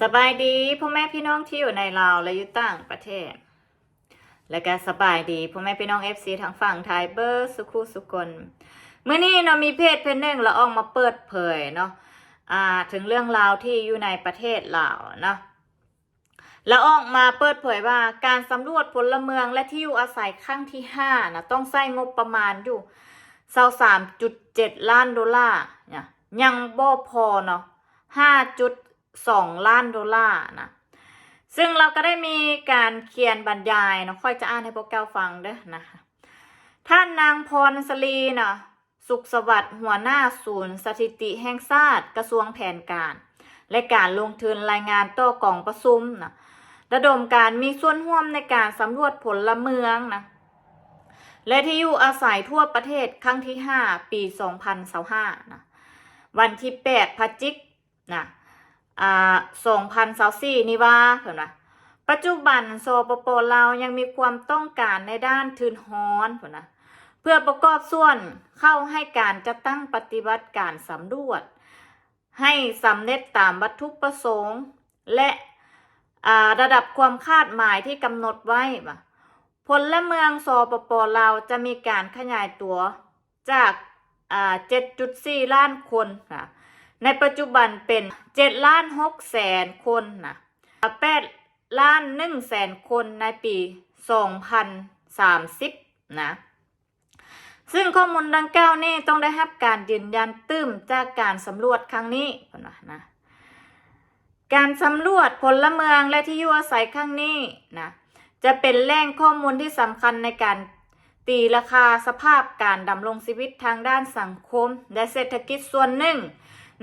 สบายดีพ่อแม่พี่น้องที่อยู่ในลาวและอยู่ต่างประเทศ และก็สบายดีพ่อแม่พี่น้องเอฟซีทางฝั่งไทยเบอร์สุขุสุกลเมื่อนี้เนาะมีเพจเพจหนึ่งละออกมาเปิดเผยเนาะอ่าถึงเรื่องราวที่อยู่ในประเทศลาวเนาะล้วออกมาเปิดเผยว่าการสำรวจพลเมืองและที่อยู่อาศัยครั้งที่ห้านะต้องใช้งบประมาณอยู่เศาสามจุดเจ็ดล้านดอลลาร์เนี่ยยังบ่พอเนาะห้าจุด สองล้านดอลลาร์นะซึ่งเราก็ได้มีการเขียนบรรยายเนาะค่อยจะอ่านให้พวกแก้วฟังเด้อนะคะท่านนางพรสลีเนาะสุขสวัสดิ์หัวหน้าศูนย์ สถิติแห่งชาติกระทรวงแผนการ และการลงทุนรายงานต่อกล่องประชุมนะระดมการมีส่วนร่วมในการสำรวจผลเมืองนะและที่อยู่อาศัยทั่วประเทศครั้งที่ 5 ปี 2025นะวันที่8พฤศจิกนะ อ่า2024นี่ว่าเห็นไหมปัจจุบันโซปโปลาวยังมีความต้องการในด้านทุนฮ้อนเห็นไหมเพื่อประกอบส่วนเข้าให้การจะตั้งปฏิบัติการสำรวจ ให้สำเร็จตามวัตถุประสงค์ และระดับความคาดหมายที่กำหนดไว้ว่ะพลเมืองสปปลาจะมีการขยายตัวจาก 7.4 ล้านคนค่ะ ในปัจจุบันเป็น7ล้าน6แสนคนนะ8ล้าน1แสนคนในปี2030นะซึ่งข้อมูลดังกล่าวนี้ต้องได้รับการยืนยันตื้มจากการสำรวจครั้งนี้นะนะการสำรวจพลเมืองและที่อยู่อาศัยครั้งนี้นะจะเป็นแหล่งข้อมูลที่สำคัญในการตีราคาสภาพการดำรงชีวิตทางด้านสังคม และเศรษฐกิจส่วนหนึ่ง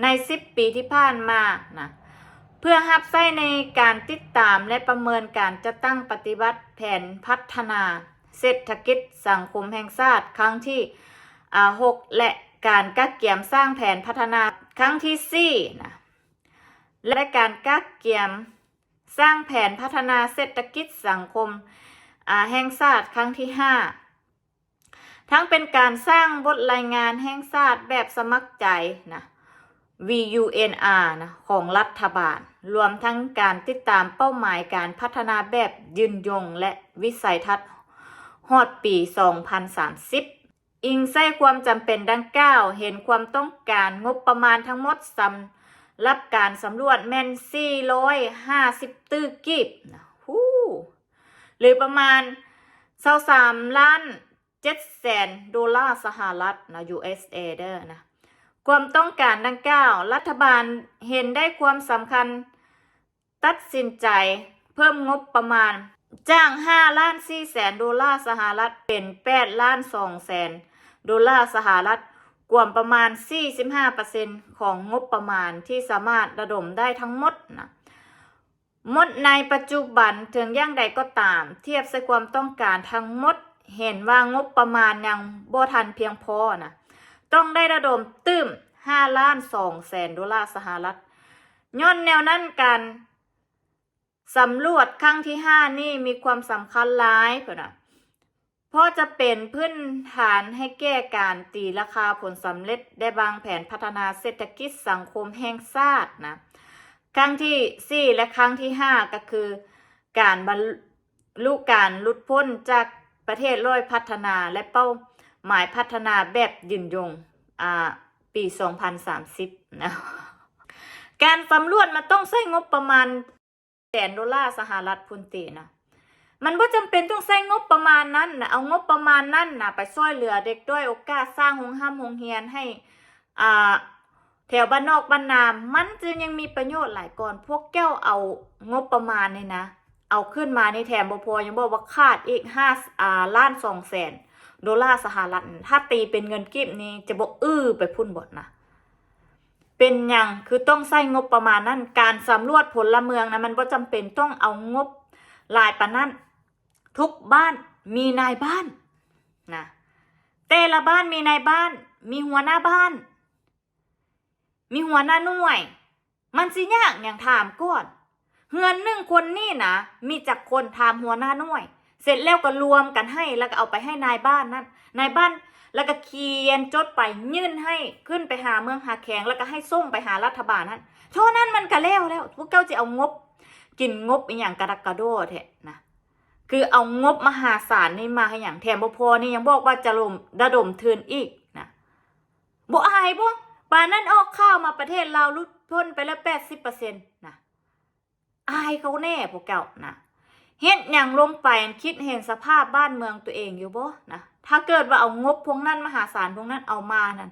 ใน 10 ปีที่ผ่านมานะเพื่อหับใช้ในการติดตามและประเมินการจะตั้งปฏิบัติแผนพัฒนา เศรษฐกิจสังคมแห่งชาติครั้งที่อ่า6และการกักเกี่ยมสร้างแผนพัฒนาครั้งที่4นะและการกักเกี่ยมสร้างแผนพัฒนาเศรษฐกิจสังคมแห่งชาติครั้งที่5ทั้งเป็นการสร้างบทรายงานแห่งชาติแบบสมัครใจนะ VUNR นะของรัฐบาล รวมทั้งการติดตามเป้าหมายการพัฒนาแบบยืนยงและวิสัยทัศน์ฮอดปี 2030 อิงใส่ความจำเป็นดังกล่าว เห็นความต้องการงบประมาณทั้งหมดสำรับการสำรวจแม่น 450 ตื้อกีบนะฮู้หรือประมาณ 23 ล้าน7แสนดอลลาร์สหรัฐนะ USA เด้อนะ ความต้องการดังกล่าว รัฐบาลเห็นได้ความสำคัญ ตัดสินใจ เพิ่มงบประมาณ จ้าง 5 ล้าน4แสนดอลลาร์สหรัฐเป็น 8 ล้าน2แสนดอลลาร์สหรัฐกว่าประมาณ 45%ของงบประมาณที่สามารถระดมได้ทั้งหมดนะหมดในปัจจุบันถึงย่างใดก็ตาม เทียบใส่ความต้องการทั้งหมด เห็นว่างบประมาณยังบ่ทันเพียงพอนะ ต้องได้ระดมตื้ม5ล้าน2แสนดอลลาร์สหรัฐย้อนแนวนั้นการสำรวจครั้งที่5นี่มีความสำคัญหลายเพื่อนะเพราะจะเป็นพื้นฐานให้แก้การตีราคาผลสำเร็จได้บางแผนพัฒนาเศรษฐกิจสังคมแห่งชาตินะครั้งที่4และครั้งที่5ก็คือ การบรรลุการลุดพ้นจากประเทศร้อยพัฒนาและเป้า หมายพัฒนาแบบยืนยงอ่าปี 2030 นะ การสำรวจมันต้องใช้งบประมาณแสนดอลลาร์สหรัฐพุนตีนะมันว่าจำเป็นต้องใช้งบประมาณนั้นนะเอางบประมาณนั้นนะไปช่วยเหลือเด็กด้วยโอกาสสร้างโรงห้ามโรงเรียนให้อ่าแถวบ้านนอกบ้านนามันจึงยังมีประโยชน์หลายก่อน พวกแก้วเอางบประมาณเนี่ยนะ เอาขึ้นมาในแถมบพอยังบอกว่าขาดอีกห้าอ่าล้านสองแสน ดอลลาร์สหรัฐถ้าตีเป็นเงินกีบนี้จะบอกอื้อไปพุ่นบดนะเป็นอย่างคือต้องใช้งบประมาณนั้นการสำรวจผลละเมืองนะมันว่าจำเป็นต้องเอางบลายปานนั้นทุกบ้านมีนายบ้านนะแต่ละบ้านมีนายบ้าน มีหัวหน้าบ้าน มีหัวหน้าหน่วย มันสิยากอย่างถามก่อนเฮือนหนึ่งคนนี่นะมีจักคนถามหัวหน้าหน่วย เสร็จแล้วก็รวมกันให้แล้วก็เอาไปให้นายบ้านนั่นนายบ้านแล้วก็เขียนจดไปยื่นให้ขึ้นไปหาเมืองหาแขงแล้วก็ให้ส่งไปหารัฐบาลนั่นเท่านั้นมันก็แล้วแล้วพวกเจ้าจะเอางบ กินงบอีหยังกระดักกระโดดแท้นะคือเอางบมหาศาลนี่มาให้อย่างแถมบ่พอนี่ยังบอกว่าจะลมระดมทุนอีกนะบ่อายบ่ป่านนั้นออกข้าวมาประเทศเราลุดพ้นไปแล้วแปดสิบเปอร์เซ็นต์นะอายเขาแน่พวกเก่านะ เฮ็ดอย่างลงไปคิดเห็นสภาพบ้านเมืองตัวเองอยู่บ่นะถ้าเกิดว่าเอางบพวกนั้นมหาศาลพวกนั้นเอามานั่น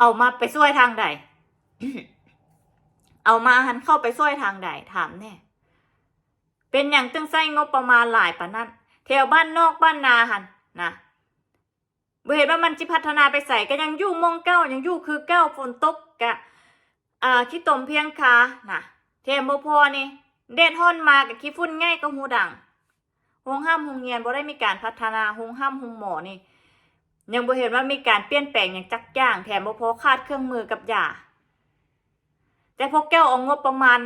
เอามาไปช่วยทางใด เอามาหันเข้าไปช่วยทางใดถามแน่เป็นอย่างตึงใส่งบประมาณหลายปานนั้นแถวบ้านนอกบ้านนาหันนะบ่เห็นว่ามันจิพัฒนาไปใส่ก็ยังยู่มองเก้ายังยู่คือเก้าฝนตกกะอ่าขี้ตมเพียงคานะแถมบ่พอนี่ เด็ดฮ้อนมากับขี้ฝุ่นง่ายก็หูดังโรงห้ามโรงเรียนบ่ได้มีการพัฒนาโรงห้ามโรงหมอนี่ ยังบ่เห็นว่ามีการเปลี่ยนแปลงอย่างจักย่าง แถมบ่พอขาดเครื่องมือกับยาแต่พวกแก้วเอางบประมาณ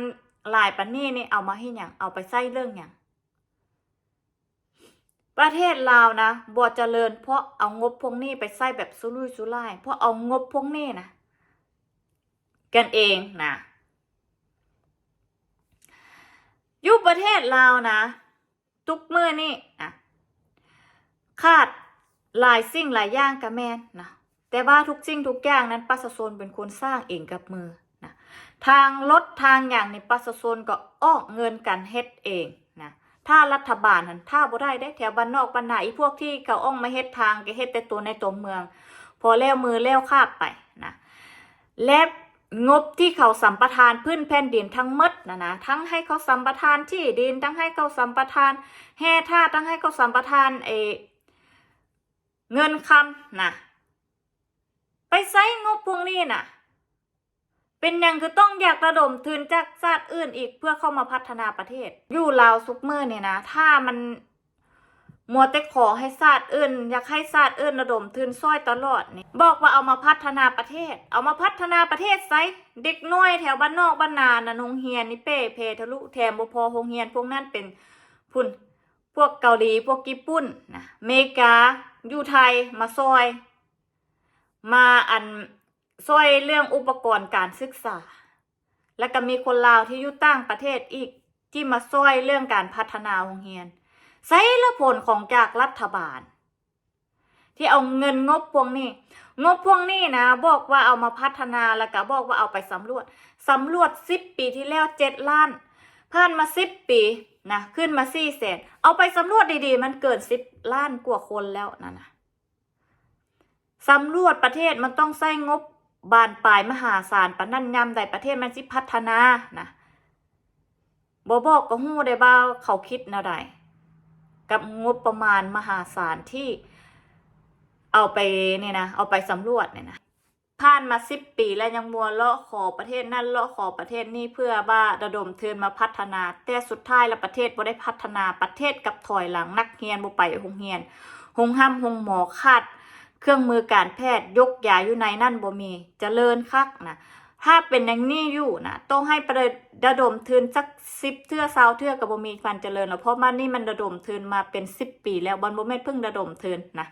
หลายปันนี่นี่เอามาให้หยังเอาไปใส่เรื่องหยังประเทศลาวนะบ่เจริญ เพราะเอางบพวกนี้ไปใส่แบบสุรุ่ยสุร่าย เพราะเอางบพวกนี้นะกันเองนะ อยู่ประเทศลาวนะ ทุกเมื่อนี่นะขาดหลายสิ่งหลายอย่างกับแม่นนะแต่ว่าทุกสิ่งทุกอย่างนั้นปัสโซนเป็นคนสร้างเองกับมือนะทางรถทางอย่างในปัสสนก็ออกเงินกันเฮ็ดเองนะถ้ารัฐบาลนั้นถ้าบ่ได้ได้แถวบ้านนอกบ้านนาอีพวกที่เขาอ้องมาเฮ็ดทางก็เฮ็ดแต่ตัวในตัวเมือง พอแล้วมือแล้วคาบไปนะและ งบที่เขาสัมปทานพื้นแผ่นดินทั้งมดนะนะทั้งให้เขาสัมปทานที่ดินทั้งให้เขาสัมปทานแห่ท่าทั้งให้เขาสัมปทานเอเงินคำนะไปใช้งบพวกนี้น่ะ เป็นอย่างคือต้องอยากระดมทุนจากชาติอื่นอีกเพื่อเข้ามาพัฒนาประเทศ อยู่ลาวซุกมือเนี่ยนะ ถ้ามัน มัวแต่ขอให้ชาติอื่น อยากให้ชาติอื่นระดมทุนซ้อยตลอดนี่บอกว่าเอามาพัฒนาประเทศ เอามาพัฒนาประเทศไซเด็กน้อยแถวบ้านนอกบ้านนานะโรงเรียนนี่เป้เพทะลุแถมบ่พอโรงเรียนพวกนั้นเป็นพุ่นพวกเกาหลีพวกญี่ปุ่นนะเมกาอยู่ไทยมาซอย มาอันช่วยเรื่องอุปกรณ์การศึกษา แล้วก็มีคนลาวที่อยู่ต่างประเทศอีกที่มาช่วยเรื่องการพัฒนาโรงเรียน ใช้ละผลของจากรัฐบาล ที่เอาเงินงบพวกนี้ งบพวกนี้นะ บอกว่าเอามาพัฒนาแล้วก็บอกว่าเอาไปสำรวจสำรวจสิบปีที่แล้วเจ็ดล้านผ่านมาสิบปีนะขึ้นมาสี่แสนเอาไปสำรวจดีๆ มันเกินสิบล้านกว่าคนแล้วนั่นนะสำรวจประเทศมันต้องใช้งบบานปลายมหาศาลปนั่นยำใดประเทศมันสิพัฒนานะบบอกก็ฮู้ได้บ่าเขาคิดนวใด กับงบประมาณมหาศาลที่เอาไปเนี่ยนะเอาไปสำรวจเนี่ยนะผ่านมาสิบปีแล้วยังมัวเลาะขอประเทศนั่นเลาะขอประเทศนี้เพื่อบ้าระดมทุนมาพัฒนา แต่สุดท้ายแล้วประเทศบ่ได้พัฒนาประเทศกับถอยหลังนักเรียนบ่ไปโรงเรียนหงห้ำหงหมอขาด เครื่องมือการแพทย์ยกยาอยู่ในนั่นบ่มีจเจริญคักนะ ถ้าเป็นอย่างนี้อยู่นะต้องให้ประระดมทืนสักสิบเทื่อซาเทื่อกับบ่มีการเจริญหรอกเพราะมันนี่มันระดมทืนมาเป็นสิบปีแล้วบอลบ่แม่นเพิ่งระดมทืนนะ